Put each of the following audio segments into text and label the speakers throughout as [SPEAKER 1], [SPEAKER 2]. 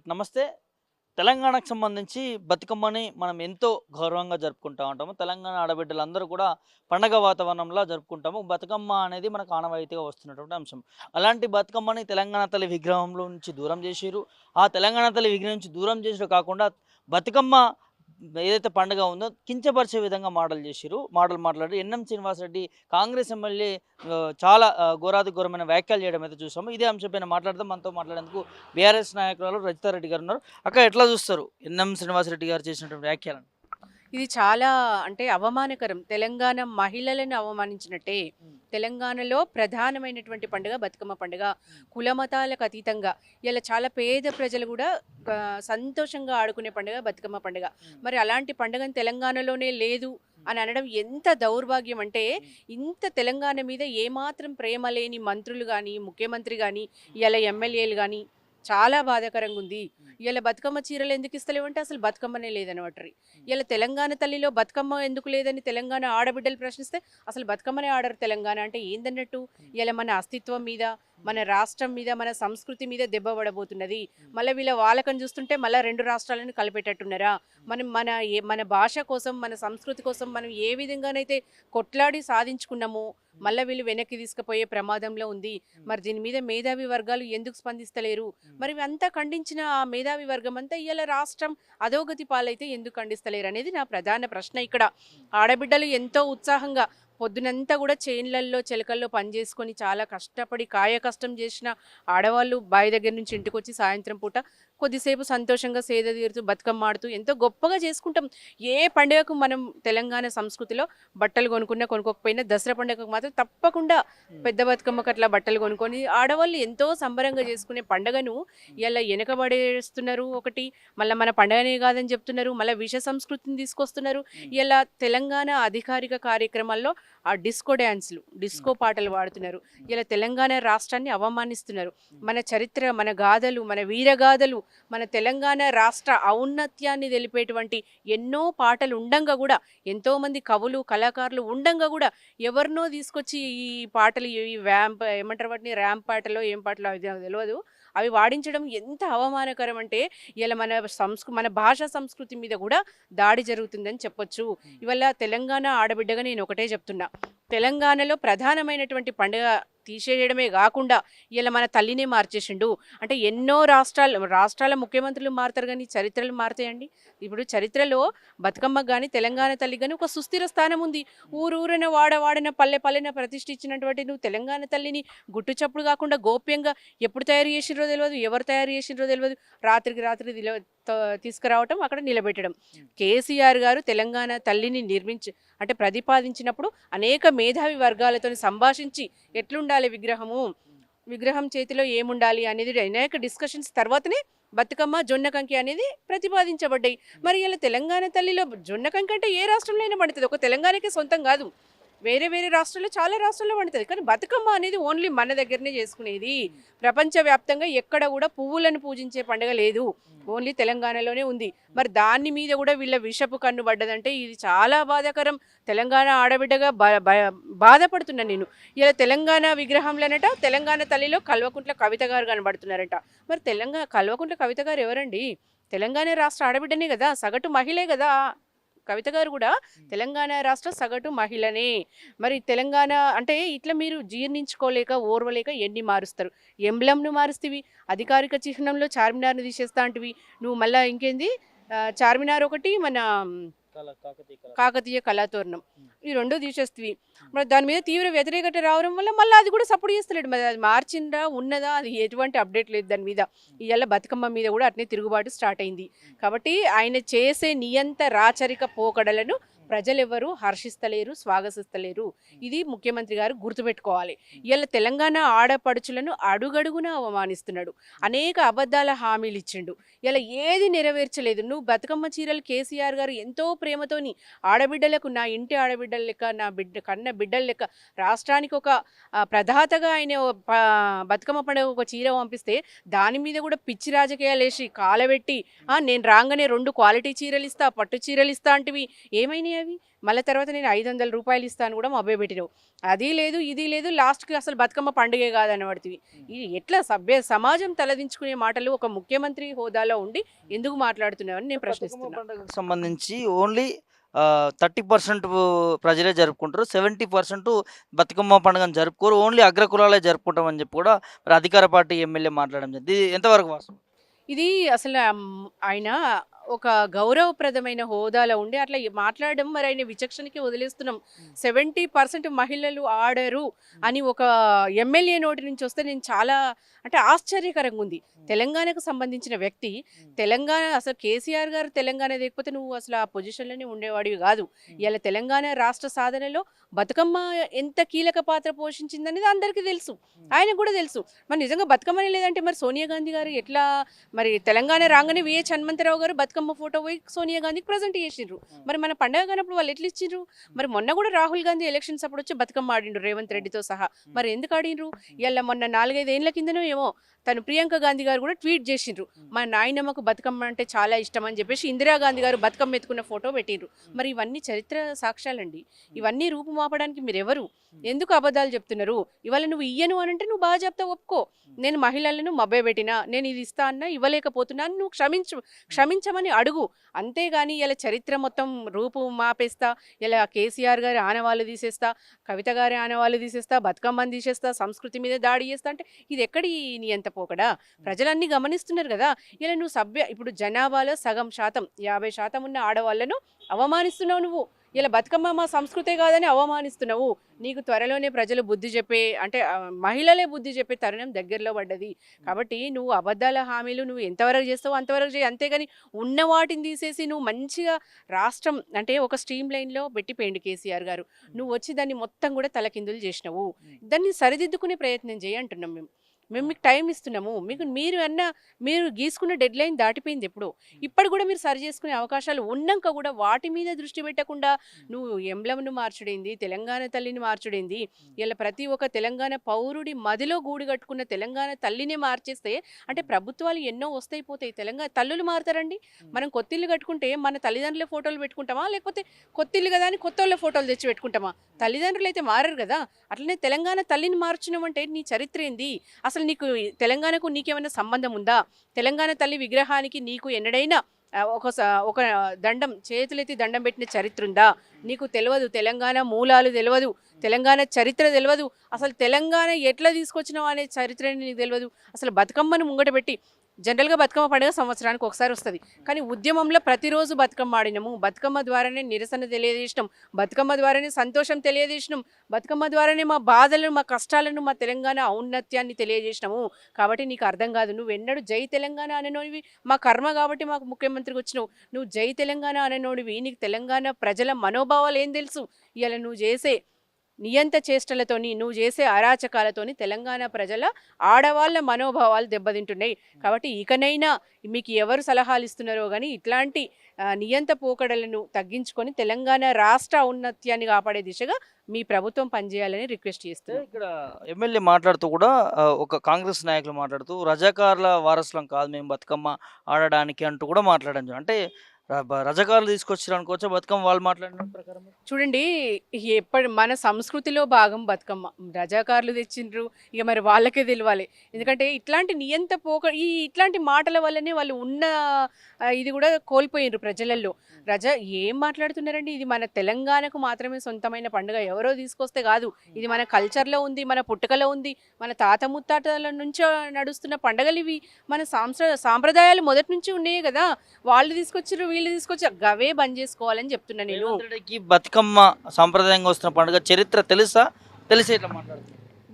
[SPEAKER 1] Right నమస్తే. తెలంగాణకు సంబంధించి బతుకమ్మని మనం ఎంతో గౌరవంగా జరుపుకుంటా ఉంటాము. తెలంగాణ ఆడబిడ్డలందరూ కూడా పండగ వాతావరణంలో జరుపుకుంటాము. బతుకమ్మ అనేది మనకు ఆనవాయితీగా వస్తున్నటువంటి అంశం. అలాంటి బతుకమ్మని తెలంగాణ తల్లి విగ్రహంలో నుంచి దూరం చేసిరు ఆ తెలంగాణ తల్లి విగ్రహం నుంచి దూరం చేసిరు కాకుండా బతుకమ్మ ఏదైతే పండుగ ఉందో కించపరిచే విధంగా మాటలు చేసిరు మాటలు మాట్లాడి ఎన్ఎం శ్రీనివాసరెడ్డి కాంగ్రెస్ ఎమ్మెల్యే చాలా ఆ, ఘోరాతి ఘోరమైన వ్యాఖ్యలు చేయడం అయితే చూసాము ఇదే అంశంపైన మాట్లాడదాం. మనతో మాట్లాడేందుకు బీఆర్ఎస్ నాయకురాలు రజితారెడ్డి గారు ఉన్నారు. అక్కడ ఎట్లా చూస్తారు ఎన్ఎం శ్రీనివాసరెడ్డి గారు చేసినటువంటి వ్యాఖ్యలను?
[SPEAKER 2] ఇది చాలా అంటే అవమానకరం. తెలంగాణ మహిళలను అవమానించినట్టే తెలంగాణలో ప్రధానమైనటువంటి పండుగ బతుకమ్మ పండుగ. కులమతాలకు అతీతంగా. ఇలా చాలా పేద ప్రజలు కూడా సంతోషంగా ఆడుకునే పండుగ బతుకమ్మ పండుగ. మరి అలాంటి పండుగ తెలంగాణలోనే లేదు అని అనడం ఎంత దౌర్భాగ్యం అంటే ఇంత తెలంగాణ మీద ఏమాత్రం ప్రేమ లేని మంత్రులు కానీ ముఖ్యమంత్రి కానీ ఇలా ఎమ్మెల్యేలు కానీ చాలా బాధాకరంగా ఉంది ఇలా బతుకమ్మ చీరలు ఎందుకు ఇస్తలేవంటే అసలు బతుకమ్మనే లేదనమాట ఇలా తెలంగాణ తల్లిలో బతుకమ్మ ఎందుకు లేదని తెలంగాణ ఆడబిడ్డలు ప్రశ్నిస్తే అసలు బతుకమ్మనే ఆడరు తెలంగాణ అంటే ఏందన్నట్టు? ఇలా మన అస్తిత్వం మీద మన రాష్ట్రం మీద మన సంస్కృతి మీద దెబ్బ పడబోతున్నది. మళ్ళీ వీళ్ళ వాళ్ళకం చూస్తుంటే మళ్ళీ రెండు రాష్ట్రాలను కలిపేటట్టున్నారా? మనం మన మన భాష కోసం మన సంస్కృతి కోసం మనం ఏ విధంగానైతే కొట్లాడి సాధించుకున్నామో మళ్ళీ వీళ్ళు వెనక్కి తీసుకుపోయే ప్రమాదంలో ఉంది. మరి దీని మీద మేధావి వర్గాలు ఎందుకు స్పందిస్తలేరు? మరి అంతా ఖండించిన ఆ మేధావి వర్గం అంతా ఇవాళ రాష్ట్రం అధోగతి పాలైతే ఎందుకు ఖండిస్తలేరు అనేది నా ప్రధాన ప్రశ్న ఇక్కడ. ఆడబిడ్డలు ఎంతో ఉత్సాహంగా పొద్దునంతా కూడా చేన్లల్లో చిలకల్లో పనిచేసుకొని చాలా కష్టపడి కాయ కష్టం చేసిన ఆడవాళ్ళు బావి దగ్గర నుంచి ఇంటికి వచ్చి సాయంత్రం పూట కొద్దిసేపు సంతోషంగా సేద తీరుతూ బతుకమ్మ ఆడుతూ ఎంతో గొప్పగా చేసుకుంటాం. ఏ పండుగకు మనం తెలంగాణ సంస్కృతిలో బట్టలు కొనుక్కున్నా కొనుక్కోకపోయినా దసరా పండుగకు మాత్రం తప్పకుండా పెద్ద బతుకమ్మకు అట్లా బట్టలు కొనుక్కొని ఆడవాళ్ళు ఎంతో సంబరంగా చేసుకునే పండుగను ఇలా వెనకబడేస్తున్నారు ఒకటి. మళ్ళీ మన పండుగనే కాదని చెప్తున్నారు. మళ్ళీ విష సంస్కృతిని తీసుకొస్తున్నారు. ఇలా తెలంగాణ అధికారిక కార్యక్రమాల్లో ఆ డిస్కో డ్యాన్స్లు డిస్కో పాటలు పాడుతున్నారు. ఇలా తెలంగాణ రాష్ట్రాన్ని అవమానిస్తున్నారు. మన చరిత్ర మన గాథలు మన వీరగాథలు మన తెలంగాణ రాష్ట్ర ఔన్నత్యాన్ని తెలిపేటువంటి ఎన్నో పాటలు ఉండంగా కూడా ఎంతోమంది కవులు కళాకారులు ఉండంగా కూడా ఎవరినో తీసుకొచ్చి ఈ పాటలు ఈ వ్యాంప్ ఏమంటారు వాటిని ర్యాంప్ పాటలో ఏం పాటలో అది నాకు తెలియదు అవి వాడించడం ఎంత అవమానకరం అంటే ఇలా మన సంస్కృ మన భాషా సంస్కృతి మీద కూడా దాడి జరుగుతుందని చెప్పొచ్చు. ఇవాళ తెలంగాణ ఆడబిడ్డగా నేను ఒకటే చెప్తున్నా. తెలంగాణలో ప్రధానమైనటువంటి పండుగ తీసేయడమే కాకుండా ఇలా మన తల్లినే మార్చేసిండు. అంటే ఎన్నో రాష్ట్రాలు రాష్ట్రాల ముఖ్యమంత్రులు మారుతారు కానీ చరిత్రలు మారుతాయండి. ఇప్పుడు చరిత్రలో బతుకమ్మ కానీ తెలంగాణ తల్లి కానీ ఒక సుస్థిర స్థానం ఉంది. ఊరూరన వాడ వాడన పల్లె పల్లెన ప్రతిష్ఠించినటువంటి నువ్వు తెలంగాణ తల్లిని గుట్టు చప్పుడు కాకుండా గోప్యంగా ఎప్పుడు తయారు చేసినరో తెలియదు ఎవరు తయారు చేసినరో తెలియదు రాత్రికి రాత్రి తీసుకురావటం అక్కడ నిలబెట్టడం. కేసీఆర్ గారు తెలంగాణ తల్లిని నిర్మించి అంటే ప్రతిపాదించినప్పుడు అనేక మేధావి వర్గాలతో సంభాషించి ఎట్లుండాలి విగ్రహము? విగ్రహం చేతిలో ఏముండాలి అనేది అనేక డిస్కషన్స్ తర్వాతనే బతుకమ్మ జొన్న కంకి అనేది ప్రతిపాదించబడ్డాయి. మరి ఇలా తెలంగాణ తల్లిలో జొన్న కంకి అంటే ఏ రాష్ట్రంలో అయినా పండుతుంది. ఒక తెలంగాణకే సొంతం కాదు. వేరే వేరే రాష్ట్రాల్లో చాలా రాష్ట్రాల్లో పండుతుంది కానీ బతుకమ్మ అనేది ఓన్లీ మన దగ్గరనే చేసుకునేది. ప్రపంచవ్యాప్తంగా ఎక్కడ కూడా పువ్వులను పూజించే పండుగ లేదు. ఓన్లీ తెలంగాణలోనే ఉంది. మరి దాని మీద కూడా వీళ్ళ విషపు కన్ను పడ్డదంటే ఇది చాలా బాధాకరం. తెలంగాణ ఆడబిడ్డగా బాధపడుతున్నా బాధపడుతున్నాను నేను. ఇలా తెలంగాణ విగ్రహంలోనట తెలంగాణ తల్లిలో కల్వకుంట్ల కవిత గారు కనబడుతున్నారట. మరి తెలంగాణ కల్వకుంట్ల కవిత గారు ఎవరండి? తెలంగాణ రాష్ట్ర ఆడబిడ్డనే కదా సగటు మహిళే కదా. కవిత గారు కూడా తెలంగాణ రాష్ట్ర సగటు మహిళనే. మరి తెలంగాణ అంటే ఇట్లా మీరు జీర్ణించుకోలేక ఓర్వలేక ఎన్ని మారుస్తారు? ఎంబ్లంను మారుస్తీవి అధికారిక చిహ్నంలో చార్మినార్ని తీసేస్తా అంటివి. నువ్వు మళ్ళీ ఇంకేంది? చార్మినార్ ఒకటి మన కాకతీయ కళాతోరణం. ఈ రెండు తీసేస్తవి మరి దాని మీద తీవ్ర వ్యతిరేకత రావడం వల్ల మళ్ళీ అది కూడా సపోర్ట్ చేస్తలేడు. మరి అది మార్చిందా ఉన్నదా అది ఎటువంటి అప్డేట్ లేదు దాని మీద. ఇవాళ బతుకమ్మ మీద కూడా అట్నే తిరుగుబాటు స్టార్ట్ అయింది. కాబట్టి ఆయన చేసే నియంత రాచరిక పోకడలను ప్రజలెవరూ హర్షిస్తలేరు స్వాగతిస్తలేరు ఇది ముఖ్యమంత్రి గారు గుర్తుపెట్టుకోవాలి. ఇవాళ తెలంగాణ ఆడపడుచులను అడుగడుగున అవమానిస్తున్నాడు. అనేక అబద్ధాల హామీలు ఇచ్చిండు ఇలా ఏది నెరవేర్చలేదు. నువ్వు బతుకమ్మ చీరలు కేసీఆర్ గారు ఎంతో ప్రేమతోని ఆడబిడ్డలకు నా ఇంటి ఆడబిడ్డల లెక్క నా బిడ్డ కన్న బిడ్డల లెక్క రాష్ట్రానికి ఒక ఆ, ప్రదాతగా ఆయన బతుకమ్మ పండుగ ఒక చీర పంపిస్తే దాని మీద కూడా పిచ్చి రాజకీయాలు వేసి కాలబెట్టి "ఆ, నేను రాగానే రెండు క్వాలిటీ చీరలు ఇస్తా పట్టు చీరలు ఇస్తా అంటివి. ఏమైనాయి ఏమైనాయి అవి? మళ్ళీ తర్వాత నేను ఐదు వందల రూపాయలు ఇస్తాను కూడా మభ్య పెట్టినావు. అది లేదు ఇది లేదు లాస్ట్కి అసలు బతుకమ్మ పండుగే కాదని పడుతుంది ఇది ఎట్లా సభ్య సమాజం తలదించుకునే మాటలు ఒక ముఖ్యమంత్రి హోదాలో ఉండి ఎందుకు మాట్లాడుతున్నావని నేను
[SPEAKER 1] బతుకమ్మ
[SPEAKER 2] ప్రశ్నిస్తున్నా.
[SPEAKER 1] పండుగకు సంబంధించి ఓన్లీ థర్టీ పర్సెంట్ ప్రజలే జరుపుకుంటారు. సెవెంటీ పర్సెంట్ బతుకమ్మ పండుగను జరుపుకోరు. ఓన్లీ అగ్రకులాలే జరుపుకుంటామని చెప్పి కూడా అధికార పార్టీ ఎమ్మెల్యే మాట్లాడడం జరిగింది. ఇది ఎంతవరకు వాస్తవం?
[SPEAKER 2] ఇది అసలు ఆయన ఒక గౌరవప్రదమైన హోదాలో ఉండి అట్లా మాట్లాడడం మరి ఆయన విచక్షణకి వదిలేస్తున్నాం. సెవెంటీ పర్సెంట్ మహిళలు ఆడరు అని ఒక ఎమ్మెల్యే నోటి నుంచి వస్తే నేను చాలా అంటే ఆశ్చర్యకరంగా ఉంది. తెలంగాణకు సంబంధించిన వ్యక్తి తెలంగాణ అసలు కేసీఆర్ గారు తెలంగాణ లేకపోతే నువ్వు అసలు ఆ పొజిషన్లోనే ఉండేవాడివి కాదు. ఇలా తెలంగాణ రాష్ట్ర సాధనలో బతుకమ్మ ఎంత కీలక పాత్ర పోషించిందనేది అందరికీ తెలుసు. ఆయనకు కూడా తెలుసు. మరి నిజంగా బతుకమ్మనే లేదంటే మరి సోనియా గాంధీ గారు ఎట్లా మరి తెలంగాణ రాగానే విహెచ్ హనుమంతరావు గారు బతుకమ్మ ఫోటో పోయి సోనియా గాంధీకి ప్రజెంట్ చేసిండ్రు. మరి మన పండగ కానప్పుడు వాళ్ళు ఎట్లా ఇచ్చిండ్రు? మరి మొన్న కూడా రాహుల్ గాంధీ ఎలక్షన్స్ అప్పుడు వచ్చి బతుకమ్మ ఆడిండ్రు రేవంత్ రెడ్డితో సహా. మరి ఎందుకు ఆడిండ్రు? ఇలా మొన్న నాలుగైదు ఏళ్ళ కిందనో ఏమో తను ప్రియాంక గాంధీ గారు కూడా ట్వీట్ చేసిండ్రు. మా నాయనమ్మకు బతుకమ్మ అంటే చాలా ఇష్టం అని చెప్పేసి ఇందిరాగాంధీ గారు బతుకమ్మ ఎత్తుకున్న ఫోటో పెట్టిండ్రు. మరి ఇవన్నీ చరిత్ర సాక్ష్యాలండి. ఇవన్నీ రూపుమాపడానికి మీరు ఎవరు ఎందుకు అబద్ధాలు చెప్తున్నారు? ఇవాళ నువ్వు ఇయ్యను అని అంటే నువ్వు బాగా చెప్తా ఒప్పుకో. నేను మహిళలను మభ్య పెట్టినా నేను ఇది ఇస్తా అన్నా ఇవ్వలేకపోతున్నా నువ్వు క్షమించు క్షమించమని అడుగు. అంతేగాని ఇలా చరిత్ర మొత్తం రూపు మాపేస్తా ఇలా కేసీఆర్ గారి ఆనవాళ్ళు తీసేస్తా కవిత గారి ఆనవాళ్ళు తీసేస్తా బతుకమ్మని తీసేస్తా సంస్కృతి మీద దాడి చేస్తా అంటే ఇది ఎక్కడి నీ ఎంత పోకడా ప్రజలన్నీ గమనిస్తున్నారు కదా. ఇలా నువ్వు సభ్య ఇప్పుడు జనాభాలో సగం శాతం యాభై శాతం ఉన్న ఆడవాళ్ళను అవమానిస్తున్నావు నువ్వు. ఇలా బతుకమ్మ మా సంస్కృతే కాదని అవమానిస్తున్నావు. నీకు త్వరలోనే ప్రజలు బుద్ధి చెప్పే అంటే మహిళలే బుద్ధి చెప్పే తరుణం దగ్గరలో పడ్డది. కాబట్టి నువ్వు అబద్ధాల హామీలు నువ్వు ఎంతవరకు చేస్తావో అంతవరకు చేయి. అంతేగాని ఉన్న వాటిని తీసేసి నువ్వు మంచిగా రాష్ట్రం అంటే ఒక స్ట్రీమ్ లైన్లో పెట్టిపోయింది కేసీఆర్ గారు. నువ్వు వచ్చి దాన్ని మొత్తం కూడా తలకిందులు చేసినావు. దాన్ని సరిదిద్దుకునే ప్రయత్నం చేయి అంటున్నాం మేము. మేము మీకు టైం ఇస్తున్నాము. మీకు మీరు అన్న మీరు గీసుకున్న డెడ్ లైన్ దాటిపోయింది ఎప్పుడు. ఇప్పటి కూడా మీరు సరి చేసుకునే అవకాశాలు ఉన్నాక కూడా వాటి మీద దృష్టి పెట్టకుండా నువ్వు ఎంబ్లంను మార్చుడేంది తెలంగాణ తల్లిని మార్చుడేంది ఇలా ప్రతి ఒక్క తెలంగాణ పౌరుడి మదిలో గూడు కట్టుకున్న తెలంగాణ తల్లినే మార్చేస్తే అంటే ప్రభుత్వాలు ఎన్నో వస్తాయి పోతాయి. తెలంగాణ తల్లులు మారుతారండి. మనం కొత్తిల్లు కట్టుకుంటే మన తల్లిదండ్రుల ఫోటోలు పెట్టుకుంటామా? లేకపోతే కొత్తిల్లు కదా అని కొత్త వాళ్ళ ఫోటోలు తెచ్చి పెట్టుకుంటామా? తల్లిదండ్రులు అయితే మారరు కదా. అట్లనే తెలంగాణ తల్లిని మార్చినామంటే నీ చరిత్ర ఏంది? అసలు నీకు తెలంగాణకు నీకేమైనా సంబంధం ఉందా? తెలంగాణ తల్లి విగ్రహానికి నీకు ఎన్నడైనా ఒక స- ఒక దండం చేతులెత్తి దండం పెట్టిన చరిత్ర ఉందా? నీకు తెలియదు తెలంగాణ మూలాలు తెలియదు తెలంగాణ చరిత్ర తెలియదు అసలు తెలంగాణ ఎట్లా తీసుకొచ్చినావు అనే చరిత్రని నీకు తెలియదు అసలు బతుకమ్మను ముంగట పెట్టి జనరల్గా బతుకమ్మ పండుగ సంవత్సరానికి ఒకసారి వస్తుంది. కానీ ఉద్యమంలో ప్రతిరోజు బతుకమ్మ ఆడినాము. బతుకమ్మ ద్వారానే నిరసన తెలియజేసినాం. బతుకమ్మ ద్వారానే సంతోషం తెలియజేసినాం. బతుకమ్మ ద్వారానే మా బాధలను మా కష్టాలను మా తెలంగాణ ఔన్నత్యాన్ని తెలియజేసినాము. కాబట్టి నీకు అర్థం కాదు. నువ్వు ఎన్నడూ జై తెలంగాణ అననోనివి మా కర్మ కాబట్టి మాకు ముఖ్యమంత్రికి వచ్చినావు. నువ్వు జై తెలంగాణ అననోడివి. నీకు తెలంగాణ ప్రజల మనోభావాలు ఏం తెలుసు? ఇలా నువ్వు చేసే నియంత చేష్టలతోని నువ్వు చేసే అరాచకాలతోని తెలంగాణ ప్రజల ఆడవాళ్ళ మనోభావాలు దెబ్బతింటున్నాయి. కాబట్టి ఇకనైనా మీకు ఎవరు సలహాలు ఇస్తున్నారో కానీ ఇట్లాంటి నియంత పోకడలను తగ్గించుకొని తెలంగాణ రాష్ట్ర ఔన్నత్యాన్ని కాపాడే దిశగా మీ ప్రభుత్వం పనిచేయాలని రిక్వెస్ట్ చేస్తారు
[SPEAKER 1] ఇక్కడ ఎమ్మెల్యే మాట్లాడుతూ కూడా ఒక కాంగ్రెస్ నాయకులు మాట్లాడుతూ రజాకారుల వారసులం కాదు మేము బతుకమ్మ ఆడడానికి అంటూ కూడా మాట్లాడడం అంటే రజకాలు తీసుకొచ్చారు అనుకోవచ్చా బతుకమ్మ వాళ్ళు మాట్లాడిన ప్రకారం?
[SPEAKER 2] చూడండి ఎప్పటి మన సంస్కృతిలో భాగం బతుకమ్మ. రజాకారులు తెచ్చిండ్రు ఇక మరి వాళ్ళకే తెలియాలి ఎందుకంటే ఇట్లాంటి నియంత పోక ఈ ఇట్లాంటి మాటల వల్లనే వాళ్ళు ఉన్న ఇది కూడా కోల్పోయినరు ప్రజలలో రజ ఏం మాట్లాడుతున్నారండి? ఇది మన తెలంగాణకు మాత్రమే సొంతమైన పండుగ. ఎవరో తీసుకొస్తే కాదు. ఇది మన కల్చర్లో ఉంది మన పుట్టుకలో ఉంది. మన తాత ముత్తాతల నుంచో నడుస్తున్న పండుగలు ఇవి. మన సాంస్ర సాంప్రదాయాలు మొదటి నుంచి ఉన్నాయి కదా. వాళ్ళు తీసుకొచ్చారు వీళ్ళు తీసుకొచ్చారు గవే బంద్ చేసుకోవాలని చెప్తున్నా నేను.
[SPEAKER 1] రెడ్డికి బతుకమ్మ సాంప్రదాయంగా వస్తున్న పండుగ చరిత్ర తెలుసా? తెలిసే ఇట్లా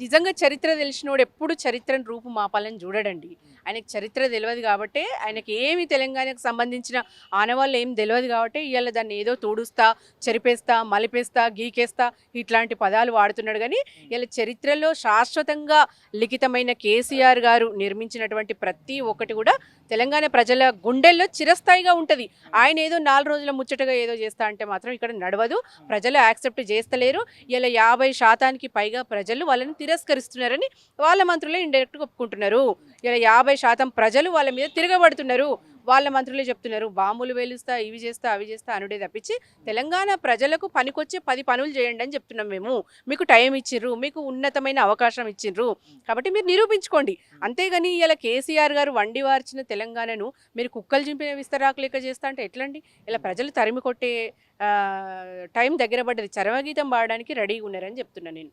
[SPEAKER 2] నిజంగా చరిత్ర తెలిసినోడు ఎప్పుడు చరిత్రను రూపు మాపాలని చూడడండి. ఆయనకి చరిత్ర తెలియదు కాబట్టి ఆయనకి ఏమి తెలంగాణకు సంబంధించిన ఆనవాళ్ళు ఏం తెలియదు కాబట్టి ఇవాళ దాన్ని ఏదో తూడుస్తా చెరిపేస్తా మలిపేస్తా గీకేస్తా ఇట్లాంటి పదాలు వాడుతున్నాడు కానీ ఇలా చరిత్రలో శాశ్వతంగా లిఖితమైన కేసీఆర్ గారు నిర్మించినటువంటి ప్రతి ఒక్కటి కూడా తెలంగాణ ప్రజల గుండెల్లో చిరస్థాయిగా ఉంటుంది. ఆయన ఏదో నాలుగు రోజుల ముచ్చటగా ఏదో చేస్తా అంటే మాత్రం ఇక్కడ నడవదు. ప్రజలు యాక్సెప్ట్ చేస్తలేరు. ఇలా యాభై శాతానికి పైగా ప్రజలు వాళ్ళని తిరస్కరిస్తున్నారని వాళ్ళ మంత్రులే ఇండైరెక్ట్గా ఒప్పుకుంటున్నారు. ఇలా యాభై శాతం ప్రజలు వాళ్ళ మీద తిరగబడుతున్నారు. వాళ్ళ మంత్రులే చెప్తున్నారు బాంబులు వేలుస్తా ఇవి చేస్తా అవి చేస్తా అనుడే తప్పించి తెలంగాణ ప్రజలకు పనికొచ్చే పది పనులు చేయండి అని చెప్తున్నాం మేము. మీకు టైం ఇచ్చిర్రు మీకు ఉన్నతమైన అవకాశం ఇచ్చిర్రు. కాబట్టి మీరు నిరూపించుకోండి. అంతేగాని ఇలా కేసీఆర్ గారు వండి వార్చిన తెలంగాణను మీరు కుక్కలు చింపిన విస్తరాకు లెక్క చేస్తా అంటే ఎట్లండి? ఇలా ప్రజలు తరిమి కొట్టే టైం దగ్గర పడ్డది. చరమగీతం పాడడానికి రెడీగా ఉన్నారని చెప్తున్నాను నేను.